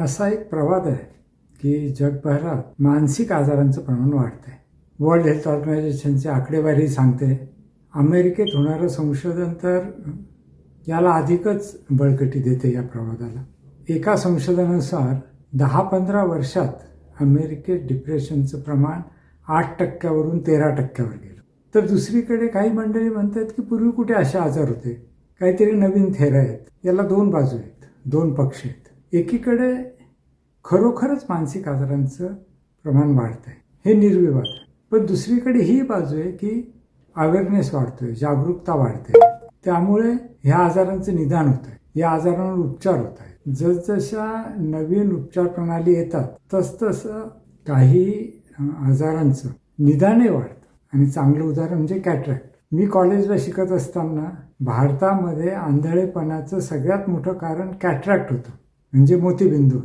असा एक प्रवाद आहे की जगभरात मानसिक आजारांचं प्रमाण वाढतं आहे वर्ल्ड हेल्थ ऑर्गनायझेशनची आकडेवारी सांगते अमेरिकेत होणारं संशोधन तर याला अधिकच बळकटी देते या प्रवादाला. एका संशोधनानुसार दहा पंधरा वर्षात अमेरिकेत डिप्रेशनचं प्रमाण आठ टक्क्यावरून तेरा टक्क्यावर गेलं. तर दुसरीकडे काही मंडळी म्हणतात की पूर्वी कुठे असे आजार होते? काहीतरी नवीन थेरा आहेत. याला दोन बाजू आहेत दोन पक्ष आहेत. एकीकडे खरोखरच मानसिक आजारांचं प्रमाण वाढत आहे हे निर्विवाद. आहे पण दुसरीकडे ही बाजू आहे की अवेअरनेस वाढतोय जागरूकता वाढते त्यामुळे ह्या आजारांचं निदान होत आहे या आजारांवर उपचार होत आहेत जसजशा नवीन उपचार प्रणाली येतात तसतसं काही आजारांचं निदानही वाढतं. आणि चांगलं उदाहरण म्हणजे कॅट्रॅक्ट मी कॉलेजला शिकत असताना भारतामध्ये आंधळेपणाचं सगळ्यात मोठं कारण कॅट्रॅक्ट होतं. म्हणजे मोतीबिंदू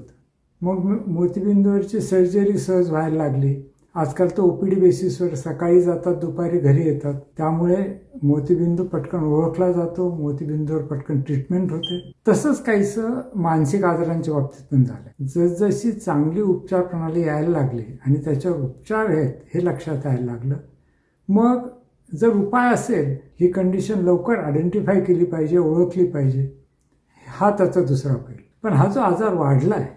मग मोतीबिंदूवरची सर्जरी सहज व्हायला लागली. आजकाल तर ओपीडी बेसिसवर सकाळी जातात दुपारी घरी येतात. त्यामुळे मोतीबिंदू पटकन ओळखला जातो मोतीबिंदूवर पटकन ट्रीटमेंट होते. तसंच काहीसं मानसिक आजारांच्या बाबतीत पण झालं. जसजशी चांगली उपचार प्रणाली यायला लागली आणि त्याच्यावर उपचार आहेत हे लक्षात यायला लागलं. मग जर उपाय असेल ही कंडिशन लवकर आयडेंटिफाय केली पाहिजे ओळखली पाहिजे. हा त्याचा दुसरा पैलू. पण हा जो आजार वाढलाय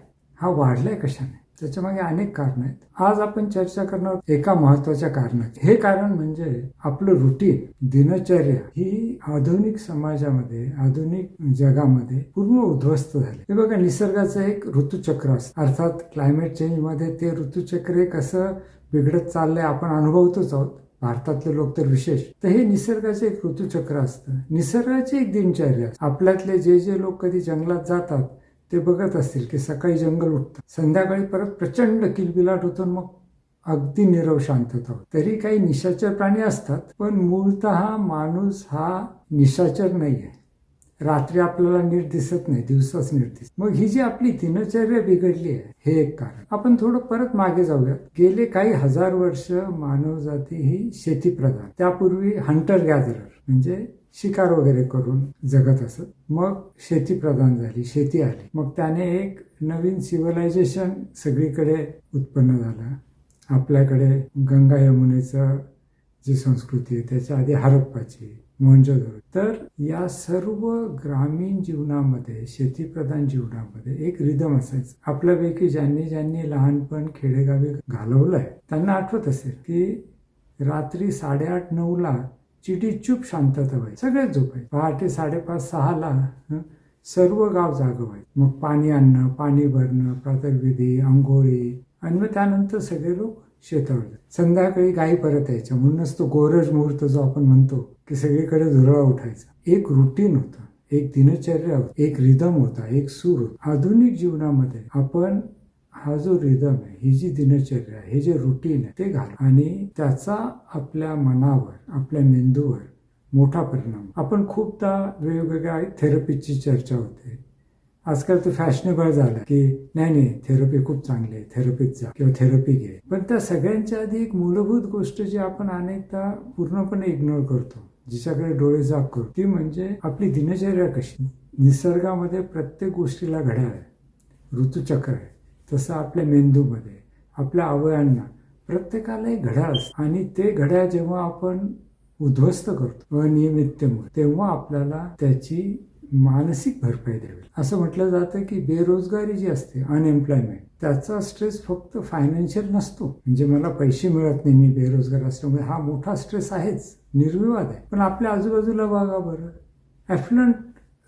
हा वाढलाय कशाने? त्याच्यामागे अनेक कारण आहेत. आज आपण चर्चा करणार एका महत्त्वाच्या कारणात. हे कारण म्हणजे आपलं रुटीन दिनचर्या ही आधुनिक समाजामध्ये आधुनिक जगामध्ये पूर्ण उद्ध्वस्त झाले. हे बघा निसर्गाचं एक ऋतुचक्र असतं. अर्थात क्लायमेट चेंजमध्ये ते ऋतुचक्र कसं बिघडत चाललंय आपण अनुभवतोच आहोत. भारतातले लोक तर विशेष. तर हे निसर्गाचे एक ऋतुचक्र असतं. निसर्गाची एक दिनचर्या. आपल्यातले जे जे लोक कधी जंगलात जातात ते बघत असतील की सकाळी जंगल उठतं. संध्याकाळी परत प्रचंड किलबिलाट होतो मग अगदी निरव शांतता होते. तरी काही निशाचर प्राणी असतात पण मूळत माणूस हा निशाचर नाही आहे रात्री आपल्याला नीट दिसत नाही दिवसाच नीट दिसत मग ही जी आपली दिनचर्या बिघडली आहे हे एक कारण. आपण थोडं परत मागे जाऊयात. गेले काही हजार वर्ष मानवजाती ही शेतीप्रधान त्यापूर्वी हंटर गॅदरर म्हणजे शिकार वगैरे करून जगत असत. मग शेती प्रधान झाली शेती आली. मग त्याने एक नवीन सिव्हिलायझेशन सगळीकडे उत्पन्न झालं. आपल्याकडे गंगा यमुनेचं जी संस्कृती आहे त्याच्या आधी हरप्पाची मोहनजोदडो. तर या सर्व ग्रामीण जीवनामध्ये शेतीप्रधान जीवनामध्ये एक रिदम असायचं. आपल्यापैकी ज्यांनी ज्यांनी लहानपण खेडेगावी घालवलंय त्यांना आठवत असेल की रात्री साडेआठ नऊला चिठी चूप शांतता व्हायची सगळेच झोपायचे. पहाटे साडेपाच सहाला सर्व गाव जाग व्हायचं मग पाणी आणणं पाणी भरणं प्रातर्विधी आंघोळी. आणि मग त्यानंतर सगळे लोक शेतावर संध्याकाळी गायी परत यायच्या. म्हणूनच तो गोरज मुहूर्त जो आपण म्हणतो की सगळीकडे धुरळा उठायचा. एक रुटीन होतं. एक दिनचर्या होती. एक रिदम होता. एक सूर होता. आधुनिक जीवनामध्ये आपण हा जो रिदम आहे ही जी दिनचर्या आहे हे जे रुटीन आहे ते घाल आणि त्याचा आपल्या मनावर आपल्या मेंदूवर मोठा परिणाम. आपण खूपदा वेगवेगळ्या थेरपीची चर्चा होते. आजकाल तर फॅशनेबल झालं की नाही नाही थेरपी खूप चांगली आहे थेरपीत जा किंवा थेरपी घे. पण त्या सगळ्यांच्या आधी एक मूलभूत गोष्ट जी आपण अनेकदा पूर्णपणे इग्नोर करतो जिच्याकडे डोळे जाग करू ती म्हणजे आपली दिनचर्या कशी? निसर्गामध्ये प्रत्येक गोष्टीला घड्याळ आहे ऋतुचक्र आहे. तसं आपल्या मेंदूमध्ये आपल्या अवयांना प्रत्येकाला एक घड्याळ असतं. आणि ते घड्याळ जेव्हा आपण उद्ध्वस्त करतो अनियमिततेमुळे तेव्हा आपल्याला त्याची मानसिक भरपाई द्यावी असं म्हटलं जातं की बेरोजगारी जी असते अनएम्प्लॉयमेंट त्याचा स्ट्रेस फक्त फायनान्शियल नसतो. म्हणजे मला पैसे मिळत नाही मी बेरोजगार असल्यामुळे हा मोठा स्ट्रेस आहेच. निर्विवाद आहे. पण आपल्या आजूबाजूला बघा बरं. ॲफ्लंट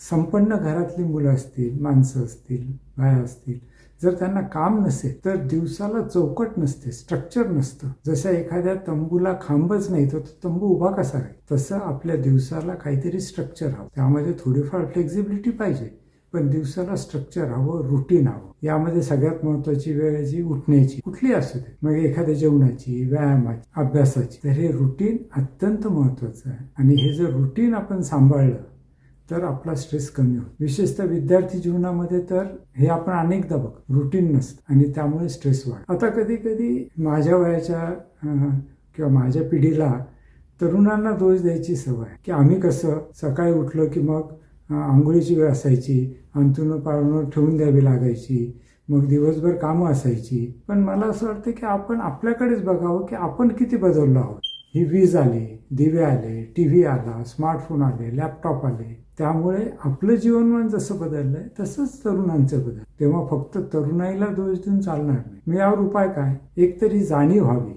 संपन्न घरातली मुलं असतील माणसं असतील बाया असतील जर त्यांना काम नसेल तर दिवसाला चौकट नसते स्ट्रक्चर नसतं. जसं एखाद्या तंबूला खांबच नाही तर तंबू उभा कसा राहील? तसं आपल्या दिवसाला काहीतरी स्ट्रक्चर हवं. त्यामध्ये थोडीफार फ्लेक्झिबिलिटी पाहिजे पण दिवसाला स्ट्रक्चर हवं रुटीन हवं. यामध्ये सगळ्यात महत्वाची वेळ आहे जी उठण्याची. कुठली असू दे. मग एखाद्या जेवणाची व्यायामाची अभ्यासाची. तर हे रुटीन अत्यंत महत्वाचं आहे. आणि हे जर रुटीन आपण सांभाळलं तर आपला स्ट्रेस कमी होतो. विशेषतः विद्यार्थी जीवनामध्ये तर हे आपण अनेकदा बघ रुटीन नसतं आणि त्यामुळे स्ट्रेस वाढ आता कधी कधी माझ्या वयाच्या किंवा माझ्या पिढीला तरुणांना दोष द्यायची सवय आहे. की आम्ही कसं सकाळी उठलो की मग आंघोळीची वेळ असायची अंथुणं पाळणं ठेवून द्यावी लागायची मग दिवसभर कामं असायची. पण मला असं वाटतं की आपण आपल्याकडेच बघावं की आपण किती बदललो आहोत. ही वीज आली दिवे आले टी व्ही आला स्मार्टफोन आले लॅपटॉप आले. त्यामुळे आपलं जीवनमान जसं बदललं आहे तसंच तरुणांचं बदल. तेव्हा फक्त तरुणाईला दोष देऊन चालणार नाही. मी यावर उपाय काय? एक तरी जाणीव व्हावी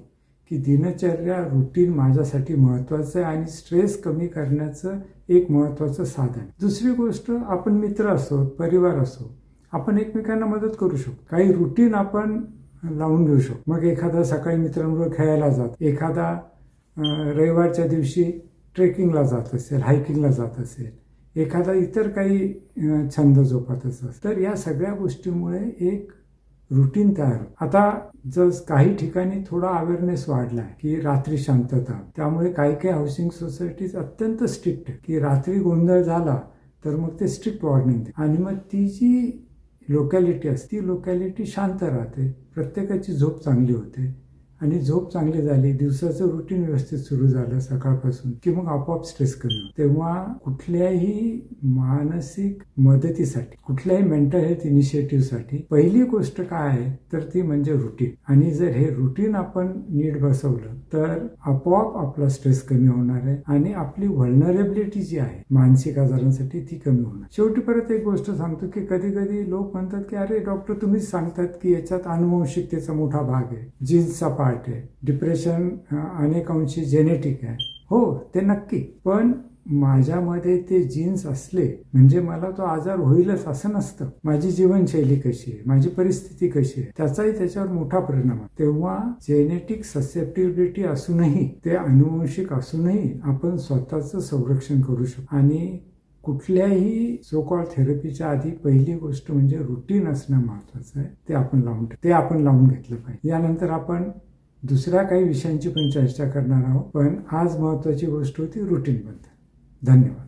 की दिनचर्या रुटीन माझ्यासाठी महत्वाचं आहे आणि स्ट्रेस कमी करण्याचं एक महत्वाचं साधन. दुसरी गोष्ट आपण मित्र असो परिवार असो आपण एकमेकांना मदत करू शकतो. काही रुटीन आपण लावून घेऊ शकतो. मग एखादा सकाळी मित्रांबरोबर खेळायला जात. एखादा रविवारच्या दिवशी ट्रेकिंगला जात असेल हायकिंगला जात असेल एखादा इतर काही छंद जोपात असेल तर या सगळ्या गोष्टीमुळे एक रुटीन तयार आता जर काही ठिकाणी थोडा अवेअरनेस वाढला आहे की रात्री शांतता त्यामुळे काही काही हाऊसिंग सोसायटीज अत्यंत स्ट्रिक्ट की रात्री गोंधळ झाला तर मग ते स्ट्रिक्ट वॉर्निंग आणि मग ती जी लोकॅलिटी असते ती लोकॅलिटी शांत राहते. प्रत्येकाची झोप चांगली होते. आणि झोप चांगली झाली दिवसाचं रुटीन व्यवस्थित सुरू झालं सकाळपासून की मग आपोआप स्ट्रेस कमी होतो. तेव्हा कुठल्याही मानसिक मदतीसाठी कुठल्याही मेंटल हेल्थ इनिशिएटिव्हसाठी पहिली गोष्ट काय आहे तर ती म्हणजे रुटीन आणि जर हे रुटीन आपण नीट बसवलं तर आपोआप आपला स्ट्रेस कमी होणार आहे आणि आपली व्हलनरेबिलिटी जी आहे मानसिक आजारांसाठी ती कमी होणार. शेवटी परत एक गोष्ट सांगतो की कधी कधी लोक म्हणतात की अरे डॉक्टर तुम्हीच सांगतात की याच्यात अनुवंशिकतेचा मोठा भाग आहे. जीन्सचा पार्ट आहे डिप्रेशन अनेक अंशी जेनेटिक आहे. हो ते नक्की. पण माझ्यामध्ये ते जीन्स असले म्हणजे मला तो आजार होईलच असं नसतं. माझी जीवनशैली कशी आहे? माझी परिस्थिती कशी आहे? त्याचाही त्याच्यावर मोठा परिणाम आहे. तेव्हा जेनेटिक ससेप्टिबिलिटी असूनही ते अनुवंशिक असूनही आपण स्वतःचं संरक्षण करू शकतो. आणि कुठल्याही सोकॉल थेरपीच्या आधी पहिली गोष्ट म्हणजे रुटीन असणं महत्वाचं आहे. ते आपण लावून ते आपण लावून घेतलं पाहिजे. यानंतर आपण दुसऱ्या काही विषयांची पण चर्चा करणार आहोत पण आज महत्त्वाची गोष्ट होती रुटीनबद्दल धन्यवाद.